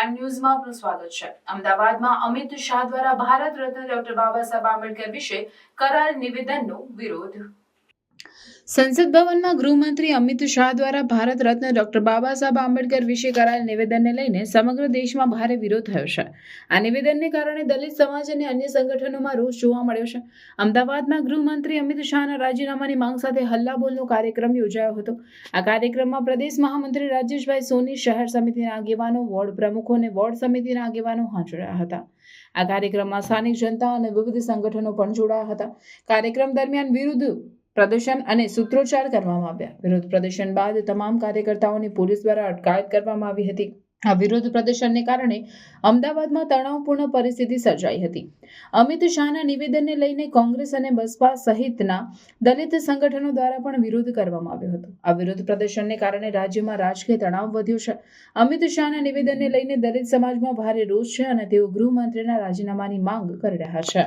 Prime ન્યૂઝમાં આપનું સ્વાગત છે. અમદાવાદમાં અમિત શાહ દ્વારા ભારત રત્ન ડોક્ટર બાબા સાહેબ આંબેડકર વિશે કરાયેલ નિવેદનનો વિરોધ સંસદ ભવનમાં ગૃહમંત્રી અમિત શાહ દ્વારા ભારત રત્ન ડોક્ટર બાબા સાહેબ આંબેડકર વિશે કરાયેલ નિવેદનને લઈને સમગ્ર દેશમાં ભારે વિરોધ થયો છે. આ નિવેદનને કારણે દલિત સમાજ અને અન્ય સંગઠનોમાં રોષ જોવા મળ્યો છે. અમદાવાદમાં ગૃહમંત્રી અમિત શાહના રાજીનામાની માંગ સાથે હલ્લાબોલનો કાર્યક્રમ યોજાયો હતો. આ કાર્યક્રમમાં પ્રદેશ મહામંત્રી રાજેશભાઈ સોની, શહેર સમિતિના આગેવાનો, વોર્ડ પ્રમુખો અને વોર્ડ સમિતિના આગેવાનો હાજર હતા. આ કાર્યક્રમમાં સ્થાનિક જનતા અને વિવિધ સંગઠનો પણ જોડાયા હતા. કાર્યક્રમ દરમિયાન વિરુદ્ધ પ્રદર્શન અને સૂત્રોચ્ચાર કરવામાં આવ્યા. વિરોધ પ્રદર્શન બાદ તમામ કાર્યકર્તાઓની પોલીસ દ્વારા અટકાયત કરવામાં આવી હતી. આ વિરોધ પ્રદર્શનને કારણે અમદાવાદમાં તણાવપૂર્ણ પરિસ્થિતિ સર્જાઈ હતી. અમિત શાહના નિવેદનને લઈને કોંગ્રેસ અને બસપા સહિતના દલિત સંગઠનો દ્વારા પણ વિરોધ કરવામાં આવ્યો હતો. આ વિરોધ પ્રદર્શનને કારણે રાજ્યમાં રાજકીય તણાવ વધ્યો છે. અમિત શાહના નિવેદનને લઈને દલિત સમાજમાં ભારે રોષ છે અને તેઓ ગૃહમંત્રીના રાજીનામાની માંગ કરી રહ્યા છે.